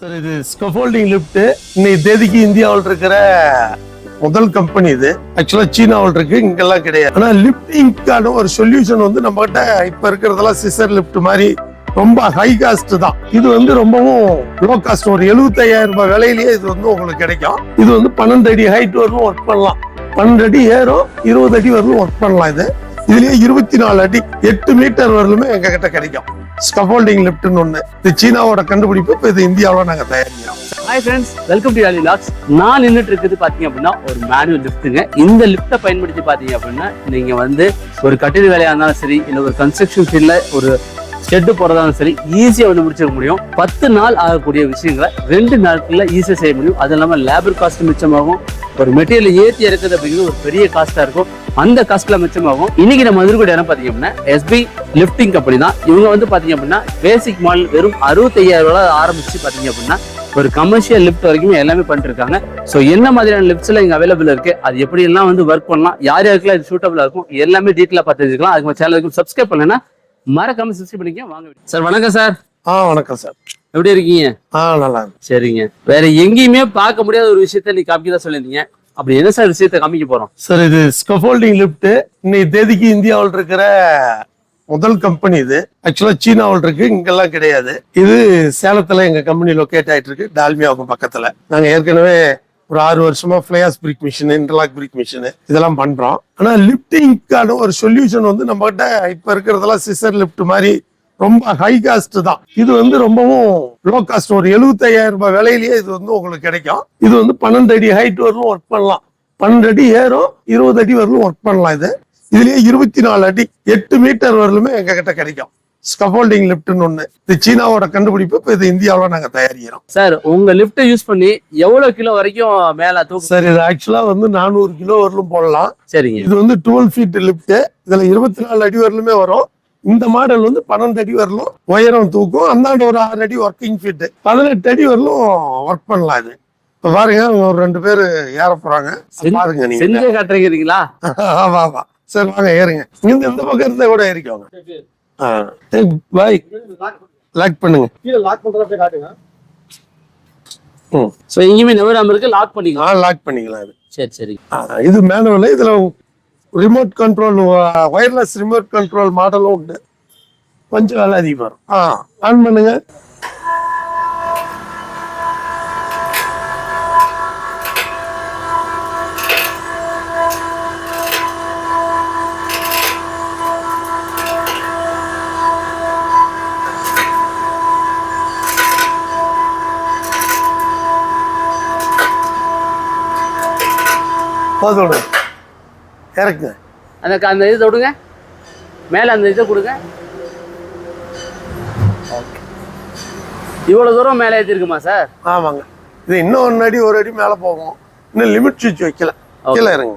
Sir இது scaffolding lift இன்னைக்கு தேதிக்கு இந்தியாவில் இருக்கிற முதல் கம்பெனி இது. ஆக்சுவலா சீனாவில் இருக்கு இங்கெல்லாம் கிடையாது. ஆனா லிப்டிங்கான ஒரு சொல்யூஷன் வந்து நம்ம கிட்ட இப்ப இருக்கிறதெல்லாம் சிசர் லிப்ட் மாதிரி ரொம்ப ஹை காஸ்ட் தான். இது வந்து ரொம்பவும் லோ காஸ்ட் ஒரு 75000 ரூபாய் விலையிலேயே இது வந்து உங்களுக்கு கிடைக்கும். இது வந்து பன்னெண்டு அடி ஹைட் வரலும் ஒர்க் பண்ணலாம். பன்னெண்டு அடி ஏறும் இருபது அடி வரலும் ஒர்க் பண்ணலாம் இது. இதுலயே இருபத்தி நாலு அடி எட்டு மீட்டர் வரலுமே எங்க கிட்ட கிடைக்கும். ஸ்கஃபோல்டிங் லிஃப்ட்னு ஒன்று இது சீனாவோட கண்டுபிடிப்பு இப்போ இது இந்தியாவில் நாங்கள் தயாரிக்கிறோம். Hi friends welcome to யாலி lakhs நான் நின்றுட்டு இருக்குது பார்த்தீங்க அப்படின்னா ஒரு மேனுவல் லிஃப்ட்டுங்க இந்த லிஃப்ட்டை பயன்படுத்தி பார்த்தீங்க அப்படின்னா நீங்கள் வந்து ஒரு கட்டிட வேலையாக இருந்தாலும் சரி இல்லை ஒரு கன்ஸ்ட்ரக்ஷன் ஃபீல்டில் ஒரு ஷெட்டு போகிறதாலும் சரி ஈஸியாக வந்து முடிச்சிருக்க முடியும். பத்து நாள் ஆகக்கூடிய விஷயங்களை ரெண்டு நாட்களில் ஈஸியாக செய்ய முடியும். அது இல்லாமல் லேபர் காஸ்ட் மிச்சமாகும். ஒரு மெட்டீரியல் ஏற்றி இறக்குது அப்படிங்கிறது ஒரு பெரிய காஸ்ட்டாக இருக்கும். அந்த காஸ்ட்ல மிச்சமாகும் இன்னைக்கு நம்ம எதிர்கூட இடம் பாத்தீங்க அப்படின்னா எஸ்பி லிஃப்டிங் கம்பெனி தான். இவங்க வந்து பாத்தீங்க அப்படின்னா பேசிக் மாடல் வெறும் அறுபத்தையாயிரம் ரூபாய் ஆரம்பிச்சு பாத்தீங்க அப்படின்னா ஒரு கமர்ஷியல் லிஃப்ட் வரைக்கும் எல்லாமே பண்ணிட்டு இருக்காங்க ஸோ என்ன மாதிரியான லிஃப்ட்ஸ்ல இங்க அவைலபிள் இருக்கு அது எப்படி எல்லாம் வந்து ஒர்க் பண்ணலாம் யார் யாருக்கெல்லாம் இது சூட்டபிளா இருக்கும் எல்லாமே டீட்டெயிலா பார்த்து தெரிஞ்சுக்கலாம். அதுக்கு சேனலுக்கு சப்ஸ்கிரைப் பண்ணலன்னா மறக்காம சப்ஸ்கிரைப் பண்ணிக்க வாங்க சார் வணக்கம் சார் ஆ வணக்கம் சார் எப்படி இருக்கீங்க? ஆ நல்லா சரிங்க. வேற எங்கேயுமே பார்க்க முடியாத ஒரு விஷயத்த நீ காமிக்க சொல்லியிருந்தீங்க. அப்படி என்ன சார் விஷயத்தை காமிக்க போறோம்? சார் இது ஸ்கஃபோல்டிங் லிஃப்ட் இன்னைக்கு தேதிக்கு இந்தியாவில் இருக்கிற முதல் கம்பெனி இது. ஆக்சுவலா சீனாவில் இருக்கு இங்கெல்லாம் கிடையாது. இது சேலத்துல எங்க கம்பெனி லொக்கேட் ஆயிட்டு இருக்கு டால்மியாவுக்கு பக்கத்துல. நாங்க ஏற்கனவே ஒரு ஆறு வருஷமா fly ash brick machine interlock brick machine இதெல்லாம் பண்றோம். ஆனா லிப்டிங்கான ஒரு சொல்யூஷன் வந்து நம்ம கிட்ட இப்ப இருக்கிறதெல்லாம் சிசர் லிப்ட் மாதிரி ரொம்ப ஹை காஸ்ட் தான். இது வந்து ரொம்பவும் லோ காஸ்ட் ஒரு 75000 ரூபாய் விலையிலேயே இது வந்து உங்களுக்கு கிடைக்கும். இது வந்து பன்னெண்டு அடி ஹைட் வரலும் ஒர்க் பண்ணலாம். பன்னெண்டு அடி ஏறும் இருபது அடி வரலும் ஒர்க் பண்ணலாம் இது. இதுலயே இருபத்தி நாலு அடி எட்டு மீட்டர் வரலுமே எங்க கிட்ட கிடைக்கும் ஸ்கஃபோல்டிங் லிஃப்ட்னு ஒண்ணு. இது சீனாவோட கண்டுபிடிப்பு. இப்ப இது இந்தியாவில் நாங்க தயாரிக்கிறோம். சார் உங்க லிஃப்ட்டை யூஸ் பண்ணி எவ்வளவு கிலோ வரைக்கும் மேல தூக்கு சார் இது ஆக்சுவலா வந்து நானூறு கிலோ வரலும் போடலாம். சரிங்க. இது வந்து டுவெல் ஃபீட் லிஃப்ட் இதுல இருபத்தி நாலு அடி வரலுமே வரும். இந்த மாடல் வந்து பன்னெண்டு அடி வரலும் உயரம் தூக்கும். அந்தாண்ட ஒரு ஆறு அடி ஒர்க்கிங் ஃபீட் பதினெட்டு அடி வரலும் ஒர்க் பண்ணலாம் இது. இப்ப பாருங்க அவங்க ஒரு ரெண்டு பேர் ஏற போறாங்க. பாருங்க நீங்க. செஞ்சே காட்டுறீங்களா? ஆமா ஆமா. சரி வாங்க ஏறுங்க. இங்க இந்த பக்கம் இருந்தா கூட ஏறிக்கோங்க. பாய் லாக் பண்ணுங்க. ம். சோ எங்கேயுமே நவராம இருக்கு லாக் பண்ணிக்கலாம். ஆ லாக் பண்ணிக்கலாம் இது. சரி சரி. இது மேனுவல் இதுல remote control wireless remote control மாடலும் உண்டு. கொஞ்சம் வேலை அதிகமாக இருக்கும் ஆ ஆன் பண்ணுங்க. போதும். இறக்குங்க அந்த அந்த இதை விடுங்க. மேல அந்த இதை கொடுங்க. இவ்வளவு தூரம் மேலே ஏற்றிருக்குமா சார்? ஆமாங்க. இது இன்னும் ஒன்று அடி ஒரு அடி மேலே போகும். இன்னும் லிமிட் சுவிட்ச் வைக்கல. கீழே இறங்க.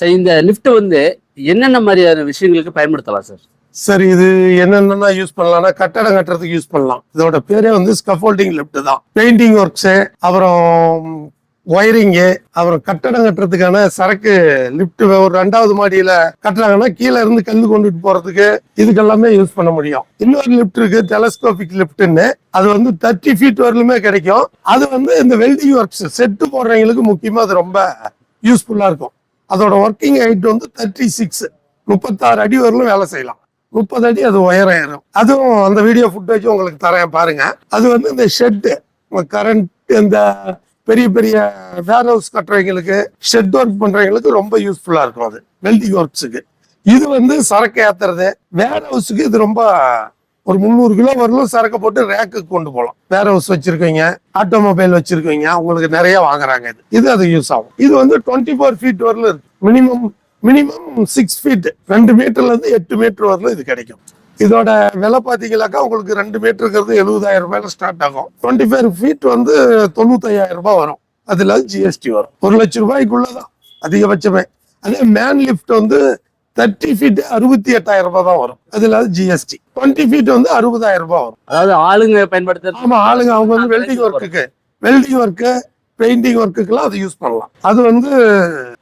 சரி இந்த லிஃப்ட் வந்து என்னென்ன மாதிரியான விஷயங்களுக்கு பயன்படுத்தலாம் சார் சரி இது என்னென்னா யூஸ் பண்ணலாம்னா கட்டடம் கட்டுறதுக்கு யூஸ் பண்ணலாம். இதோட பேரே வந்து ஸ்கஃபோல்டிங் லிஃப்ட் தான். பெயிண்டிங் ஒர்க்ஸு அப்புறம் ஒயரிங்கு அப்புறம் கட்டடம் கட்டுறதுக்கான சரக்கு லிஃப்ட் ஒரு ரெண்டாவது மாடியில கட்டுறாங்கன்னா கீழே இருந்து கல் கொண்டுட்டு போறதுக்கு இதுக்கெல்லாமே யூஸ் பண்ண முடியும். இன்னொரு லிஃப்ட் இருக்கு டெலஸ்கோபிக் லிஃப்ட்னு அது வந்து தேர்ட்டி ஃபீட் வரலுமே கிடைக்கும். அது வந்து இந்த வெல்டிங் ஒர்க்ஸ் செட்டு போடுறவங்களுக்கு முக்கியமா அது ரொம்ப யூஸ்ஃபுல்லா இருக்கும். அதோட ஒர்க்கிங் ஹைட் வந்து தேர்ட்டி சிக்ஸ் முப்பத்தாறு அடி வரலும் வேலை செய்யலாம். முப்பது அடி அது உயரம் அதுவும் அந்த வீடியோ ஃபுட்டேஜ் உங்களுக்கு தரேன் பாருங்க. அது வந்து இந்த ஷெட்டு கரண்ட் இந்த பெரிய பெரிய வேர் ஹவுஸ் கட்டுறவங்களுக்கு ஷெட் ஒர்க் பண்றவங்களுக்கு ரொம்ப யூஸ்ஃபுல்லா இருக்கும் அது. வெல்டிங் ஒர்க்ஸுக்கு இது வந்து சரக்கு ஏத்துறது. வேர் ஹவுஸுக்கு இது ரொம்ப ஒரு முந்நூறு கிலோ வரலும் சரக்கு போட்டு ரேக்குக்கு கொண்டு போகலாம். வேற ஹவுஸ் வச்சிருக்கீங்க ஆட்டோமொபைல் வச்சிருக்கீங்க உங்களுக்கு நிறைய வாங்குறாங்க இது. இது அது யூஸ் ஆகும். இது வந்து டுவெண்ட்டி ஃபோர் ஃபீட் வரலும் இருக்கு. மினிமம் மினிமம் சிக்ஸ் ஃபீட் ரெண்டு மீட்டர்ல இருந்து எட்டு மீட்டர் வரலும் இது கிடைக்கும். இதோட விலை பார்த்தீங்கனாக்கா உங்களுக்கு ரெண்டு மீட்டருங்கிறது எழுபதாயிரம் ரூபாயில ஸ்டார்ட் ஆகும். டுவெண்ட்டி ஃபைவ் ஃபீட் வந்து தொண்ணூத்தையாயிரம் ரூபாய் வரும். அதுல ஜிஎஸ்டி வரும். ஒரு லட்சம் ரூபாய்க்குள்ளதான் அதிகபட்சமே. அதே மேன் லிஃப்ட் வந்து தேர்ட்டி ஃபீட் அறுபத்தி எட்டாயிரம் ரூபாய் தான் வரும். அதுல ஜிஎஸ்டி டுவெண்ட்டி ஃபீட் வந்து அறுபதாயிரம் ரூபாய் வரும். அதாவது ஆளுங்க பயன்படுத்துறது ஆமா ஆளுங்க அவங்க வந்து வெல்டிங் ஒர்க்குக்கு வெல்டிங் ஒர்க்கு பெயிண்டிங் ஒர்க்குக்கெல்லாம் அது யூஸ் பண்ணலாம். அது வந்து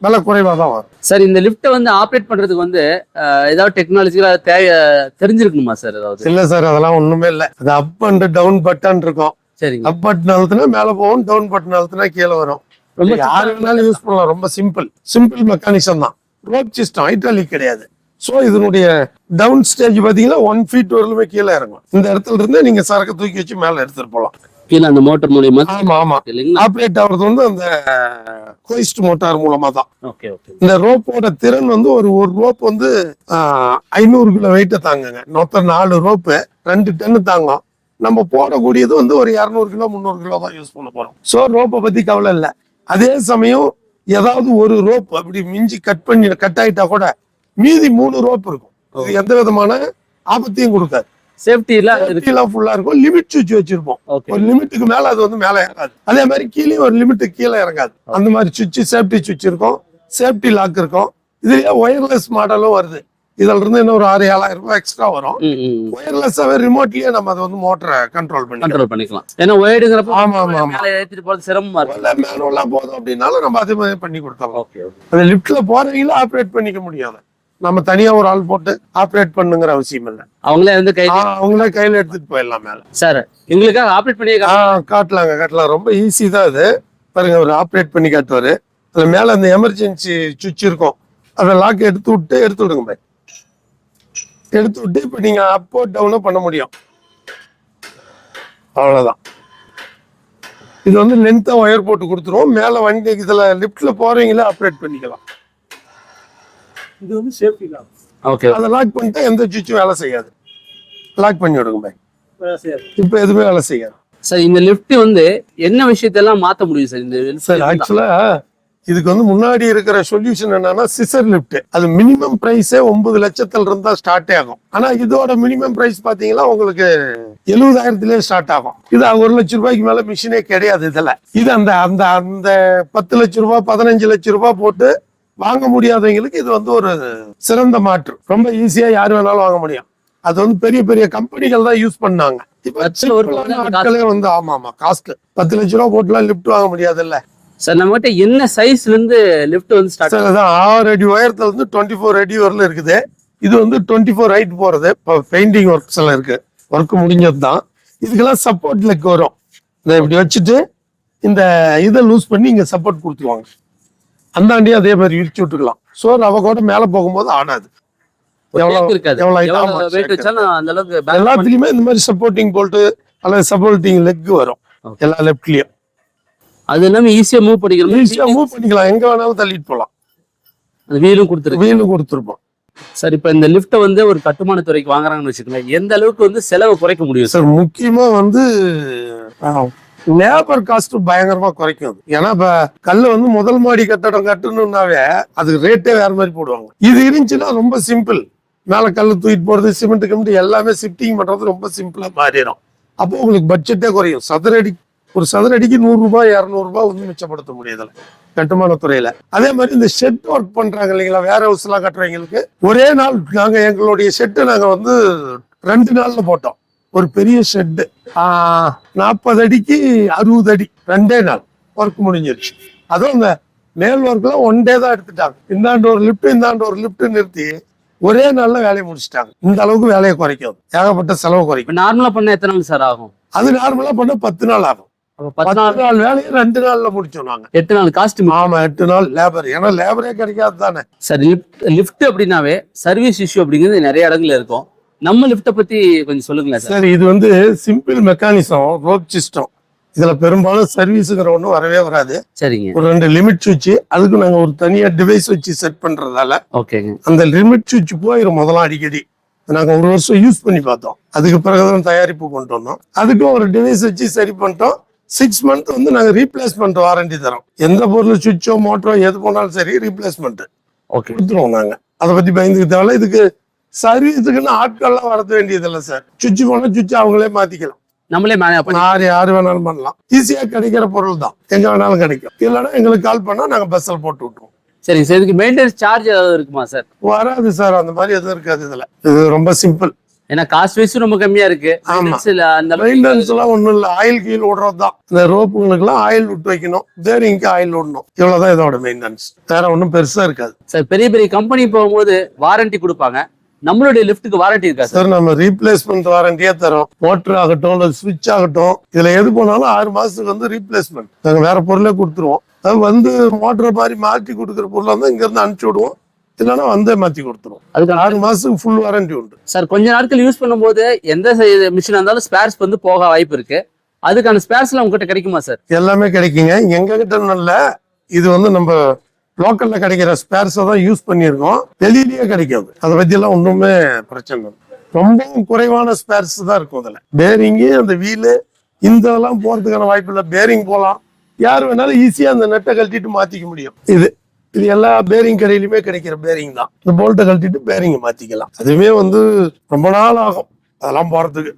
விலை குறைவா தான் வரும். சார் இந்த லிஃப்ட்டை வந்து ஆப்ரேட் பண்றதுக்கு வந்து ஏதாவது டெக்னாலஜிக்கலா தேவை தெரிஞ்சிருக்கணுமா சார் ஏதாவது? இல்ல சார் அதெல்லாம் ஒண்ணுமே இல்ல. அது அப் அண்ட் டவுன் பட்டன் இருக்கும். சரிங்க. அப் பட்டன் அழுத்தினா மேல போகும் டவுன் பட்டன் அழுத்தினா கீழே வரும். ரொம்ப யாரு வேணாலும் யூஸ் பண்ணலாம். ரொம்ப சிம்பிள் சிம்பிள் மெக்கானிசம் தான். ரோப் சிஸ்டம் ஹைட்ராலிக் கிடையாது. ஸோ இதனுடைய டவுன் ஸ்டேஜ் பாத்தீங்கன்னா ஒன் ஃபீட் வரலுமே கீழே இறங்கும். இந்த இடத்துல இருந்து நீங்க சரக்கு தூக்கி வச்சு மேல எடுத்துட்டு போகலாம். கீழே அந்த மோட்டர் மூலியமா? ஆமா ஆமா. ஆப்ரேட் ஆகுறது வந்து அந்த கோயிஸ்ட் மோட்டார் மூலமா தான். இந்த ரோப்போட திறன் வந்து ஒரு ஒரு ரோப் வந்து ஐநூறு கிலோ வெயிட்டை தாங்குங்க. மொத்தம் நாலு ரோப்பு ரெண்டு டன்னு தாங்கும். நம்ம போடக்கூடியது வந்து ஒரு இரநூறு கிலோ முந்நூறு கிலோ தான் யூஸ் பண்ண போறோம். ஸோ ரோப்பை பத்தி கவலை இல்லை. அதே சமயம் ஏதாவது ஒரு ரோப் அப்படி மிஞ்சி கட் பண்ணி கட் ஆயிட்டா கூட மீதி மூணு ரோப் இருக்கும். இது எந்த விதமான ஆபத்தையும் கொடுக்காது. சேஃப்டி எல்லாம் ஃபுல்லா இருக்கும். லிமிட் சுவிட்ச் வச்சிருப்போம். ஒரு லிமிட்டுக்கு மேல அது வந்து மேல இறங்காது. அதே மாதிரி கீழே ஒரு லிமிட்டுக்கு கீழே இறங்காது. அந்த மாதிரி சுவிட்ச் சேஃப்டி சுவிட்ச் இருக்கும். சேஃப்டி லாக் இருக்கும். இதுலயே ஒயர்லெஸ் மாடலும் வருது. இதுல இருந்து இன்னும் ஒரு ஆறு ஏழாயிரம் ரூபாய் எக்ஸ்ட்ரா வரும். ஒயர்லெஸ்ஸாவே ரிமோட்லயே நம்ம அதை வந்து மோட்டரை கண்ட்ரோல் பண்ணிக்கலாம். கண்ட்ரோல் பண்ணிக்கலாம். ஏன்னா ஒயர்டுங்கிறப்ப ஆமா ஆமா ஆமா. ஏத்திட்டு போறது சிரமமா இருக்கும் மேனுவலா போதும் அப்படின்னாலும் நம்ம அதே மாதிரி பண்ணி கொடுத்துடலாம். ஓகே அந்த லிஃப்ட்ல போறவங்களும் ஆப்ரேட் பண்ணிக்க முடியாது. நம்ம தனியா ஒரு ஆள் போட்டு ஆப்ரேட் பண்ணுங்கிற அவசியம் இல்லை. அவங்களே வந்து கை ஆ, அவங்களே கையில எடுத்துட்டு போயிடலாம் மேல. சார் எங்களுக்காக ஆப்ரேட் பண்ணி காட்டலாங்க காட்டலாம். ரொம்ப ஈஸி தான் இது பாருங்க அவர் ஆப்ரேட் பண்ணி காட்டுவாரு. அதுல மேல அந்த எமர்ஜென்சி சுவிட்ச் இருக்கும். அதை லாக் எடுத்து விட்டு எடுத்து விடுங்க பாய். எடுத்து விட்டு இப்ப நீங்க அப்போ டவுனும் பண்ண முடியும். அவ்வளவுதான். இது வந்து லென்த்தா ஒயர் போட்டு கொடுத்துருவோம். மேல வண்டி இதுல லிஃப்ட்ல போறவங்களே ஆப்ரேட் பண்ணிக்கலாம். இது வந்து சேஃப்டி தான். ஓகே அதை லாக் பண்ணிட்டா எந்த சுவிட்சும் வேலை செய்யாது. லாக் பண்ணி விடுங்க சரி இப்ப எதுவுமே வேலை செய்யாது. சார் இந்த லிஃப்ட் வந்து என்ன விஷயத்தெல்லாம் மாத்த முடியும் சார் இந்த சார் தான். இதுக்கு வந்து முன்னாடி இருக்கிற சொல்யூஷன் என்னன்னா சிசர் லிஃப்ட் அது மினிமம் பிரைஸே ஒன்பது லட்சத்துல இருந்தா ஸ்டார்ட் ஆகும். ஆனா இதோட மினிமம் பிரைஸ் பாத்தீங்கன்னா உங்களுக்கு எழுபதாயிரத்துலயே ஸ்டார்ட் ஆகும். இது ஒரு லட்ச ரூபாய்க்கு மேல மிஷினே கிடையாது இதுல. இது அந்த அந்த அந்த பத்து லட்ச ரூபாய் பதினஞ்சு லட்ச ரூபாய் போட்டு வாங்க முடியாதவங்களுக்கு இது வந்து ஒரு சிறந்த மாற்று. ரொம்ப ஈஸியா யார் வேணாலும் வாங்க முடியும். அது வந்து பெரிய பெரிய கம்பெனிகள் தான் யூஸ் பண்ணாங்க. ஆட்களே வந்து ஆமா ஆமா காஸ்ட் பத்து லட்ச ரூபா போட்டுலாம் லிஃப்ட் வாங்க முடியாதுல்ல. சார் நம்ம கிட்ட என்ன சைஸ்ல இருந்து லிஃப்ட் வந்து ஸ்டார்ட் சார் ஆறு அடி உயரத்துல இருந்து டுவெண்ட்டி ஃபோர் அடி வரல இருக்குது. இது வந்து டுவெண்ட்டி ஃபோர் ஹைட் போறது. இப்போ பெயிண்டிங் ஒர்க்ஸ் எல்லாம் இருக்கு. ஒர்க் முடிஞ்சது தான் இதுக்கெல்லாம் சப்போர்ட் லெக் வரும். இதை இப்படி வச்சுட்டு இந்த இதை லூஸ் பண்ணி இங்க சப்போர்ட் கொடுத்துருவாங்க. அந்தாண்டியும் அதே மாதிரி இழுச்சு விட்டுக்கலாம். ஸோ ரவ கூட மேல போகும்போது ஆடாது. எல்லாத்துலயுமே இந்த மாதிரி சப்போர்ட்டிங் போல்ட்டு அல்லது சப்போர்ட்டிங் லெக் வரும். எல்லா லெஃப்ட்லயும் அது எல்லாமே ஈஸியா மூவ் பண்ணிக்கிற ஈஸியா மூவ் பண்ணிக்கலாம். எங்க வேணாலும் தள்ளிட்டு போகலாம் அந்த வீலும் கொடுத்துருக்கு வீலும் கொடுத்துருப்போம். சார் இப்ப இந்த லிஃப்ட்டை வந்து ஒரு கட்டுமான துறைக்கு வாங்குறாங்கன்னு வச்சுக்கோங்களேன் எந்த அளவுக்கு வந்து செலவு குறைக்க முடியும் சார் சார் முக்கியமா வந்து லேபர் காஸ்ட் பயங்கரமா குறைக்கும். ஏன்னா இப்ப கல்லு வந்து முதல் மாடி கட்டடம் கட்டணும்னாவே அதுக்கு ரேட்டே வேற மாதிரி போடுவாங்க. இது இருந்துச்சுன்னா ரொம்ப சிம்பிள் மேல கல்லு தூக்கிட்டு போறது சிமெண்ட் கிமெண்ட் எல்லாமே ஷிஃப்டிங் பண்றது ரொம்ப சிம்பிளா மாறிடும். அப்போ உங்களுக்கு பட்ஜெட்டே குறையும். சதுரடி ஒரு சதுரடிக்கு நூறு ரூபாய் இருநூறு ரூபாய் வந்து மிச்சப்படுத்த முடியுதுல கட்டுமான துறையில அதே மாதிரி இந்த ஷெட் ஒர்க் பண்றாங்க இல்லைங்களா? வேற ஹவுஸ் எல்லாம் கட்டுறவங்களுக்கு ஒரே நாள் நாங்க எங்களுடைய ஷெட்டு நாங்க வந்து ரெண்டு நாள்ல போட்டோம். ஒரு பெரிய ஷெட்டு நாற்பது அடிக்கு அறுபது அடி ரெண்டே நாள். ஒர்க் முடிஞ்சிருச்சு. அதுவும் இந்த மேல் ஒர்க்லாம் ஒன் டே தான் எடுத்துட்டாங்க. இந்தாண்டு ஒரு லிஃப்ட் இந்தாண்டு ஒரு லிஃப்ட் நிறுத்தி ஒரே நாள்ல வேலையை முடிச்சிட்டாங்க. இந்த அளவுக்கு வேலையை குறைக்கும். ஏகப்பட்ட செலவு குறைக்கும். நார்மலா பண்ண எத்தனை நாள் சார் ஆகும்? அது நார்மலா பண்ண பத்து நாள் ஆகும். பத்து நாள். வேலையை ரெண்டு நாள்ல முடிச்சோம் நாங்க. எட்டு நாள் காஸ்ட் ஆமா எட்டு நாள் லேபர் ஏன்னா லேபரே கிடைக்காது தானே சார் லிஃப்ட் லிஃப்ட் அப்படின்னாவே சர்வீஸ் இஷ்யூ அப்படிங்கிறது நிறைய இடங்கள்ல இருக்கும். நம்ம லிஃப்ட்டை பத்தி கொஞ்சம் சொல்லுங்களேன் சார் சரி இது வந்து சிம்பிள் மெக்கானிசம் ரோப் சிஸ்டம் இதுல பெரும்பாலும் சர்வீஸுங்கிற ஒன்றும் வரவே வராது. சரிங்க. ஒரு ரெண்டு லிமிட் சுவிட்ச் அதுக்கு நாங்க ஒரு தனியா டிவைஸ் வச்சு செட் பண்றதால ஓகேங்க. அந்த லிமிட் சுவிட்ச் போயிடும் முதல்ல அடிக்கடி. நாங்க ஒரு வருஷம் யூஸ் பண்ணி பார்த்தோம். அதுக்கு பிறகுதான் தயாரிப்பு கொண்டு வந்தோம். அதுக்கும் ஒரு டிவைஸ் வச்சு சரி பண்ணிட்டோம். சிக்ஸ் மந்த் வந்து நாங்க ரீப்ளேஸ்மெண்ட் வாரண்டி தரோம். எந்த பொருள் சுவிட்சோ மோட்டரோ எது போனாலும் சரி ரீப்ளேஸ்மெண்ட் ஓகே கொடுத்துருவோம் நாங்க. அதை பத்தி பயந்துக்க தேவையில்ல. இதுக்கு சர்வீஸுக்குன்னு ஆட்கள்லாம் வரது வேண்டியது இல்லை சார். சுவிட்ச் போனா சுவிட்ச் அவங்களே மாத்திக்கலாம். நம்மளே யார் யார் வேணாலும் பண்ணலாம். ஈஸியா கிடைக்கிற பொருள் தான். எங்க வேணாலும் கிடைக்கும். இல்லைன்னா எங்களுக்கு கால் பண்ணா நாங்க பஸ்ஸில் போட்டு விட்டுருவோம். சரிங்க சார் இதுக்கு மெயின்டெனன்ஸ் சார்ஜ் ஏதாவது இருக்குமா சார்? வராது சார். அந்த மாதிரி எதுவும் இருக்காது இதுல. இது ரொம்ப சிம்பிள் ஏன்னா காஸ்ட் வைஸும் ரொம்ப கம்மியா இருக்கு. மெயின்டெனன்ஸ் எல்லாம் ஒண்ணும் இல்ல. ஆயில் கீழ் விடுறது தான் இந்த ரோப்புங்களுக்கு எல்லாம் ஆயில் விட்டு வைக்கணும். பேரிங்க்கு ஆயில் விடணும். இவ்வளவுதான் இதோட மெயின்டெனன்ஸ் வேற ஒண்ணும் பெருசா இருக்காது. சார் பெரிய பெரிய கம்பெனி போகும்போது வாரண்டி கொடுப்பாங்க. நம்மளுடைய லிஃப்ட்டுக்கு வாரண்டி இருக்கா சார் நம்ம ரீப்ளேஸ்மெண்ட் வாரண்டியே தரோம். மோட்டர் ஆகட்டும் இல்ல சுவிட்ச் ஆகட்டும் இதுல எது போனாலும் ஆறு மாசத்துக்கு வந்து ரீப்ளேஸ்மெண்ட் நாங்க வேற பொருளே கொடுத்துருவோம். அது வந்து மோட்டர் மாதிரி மாற்றி கொடுக்குற பொருளை வந்து இங்க இருந்து அனுப்பிச்சு விடுவோம். இல்லைன்னா வந்தே மாத்தி கொடுத்துருவோம் அதுக்கு ஆறு மாசத்துக்கு ஃபுல் வாரண்டி உண்டு. சார் கொஞ்ச நாட்கள் யூஸ் பண்ணும்போது எந்த மிஷின் இருந்தாலும் ஸ்பேர்ஸ் வந்து போக வாய்ப்பு இருக்கு. அதுக்கான ஸ்பேர்ஸ்லாம் உங்ககிட்ட கிடைக்குமா சார்? எல்லாமே கிடைக்குங்க. எங்க கிட்ட நல்ல இது வந்து நம்ம லோக்கல்ல கிடைக்கிற ஸ்பேர்ஸை தான் யூஸ் பண்ணியிருக்கோம். வெளியிலயே கிடைக்காது. அதை பத்தி எல்லாம் ஒண்ணுமே பிரச்சனை இல்லை. ரொம்ப குறைவான ஸ்பேர்ஸ் தான் இருக்கும் அதுல. பேரிங்கு அந்த வீலு இந்த இதெல்லாம் போறதுக்கான வாய்ப்பு இல்லை. பேரிங் போகலாம் யார் வேணாலும் ஈஸியா அந்த நெட்டை கழட்டிட்டு மாத்திக்க முடியும். இது இது எல்லா பேரிங் கடையிலுமே கிடைக்கிற பேரிங் தான். இந்த போல்ட்டை கழட்டிட்டு பேரிங்கை மாத்திக்கலாம். அதுவே வந்து ரொம்ப நாள் ஆகும். அதெல்லாம் போறதுக்கு.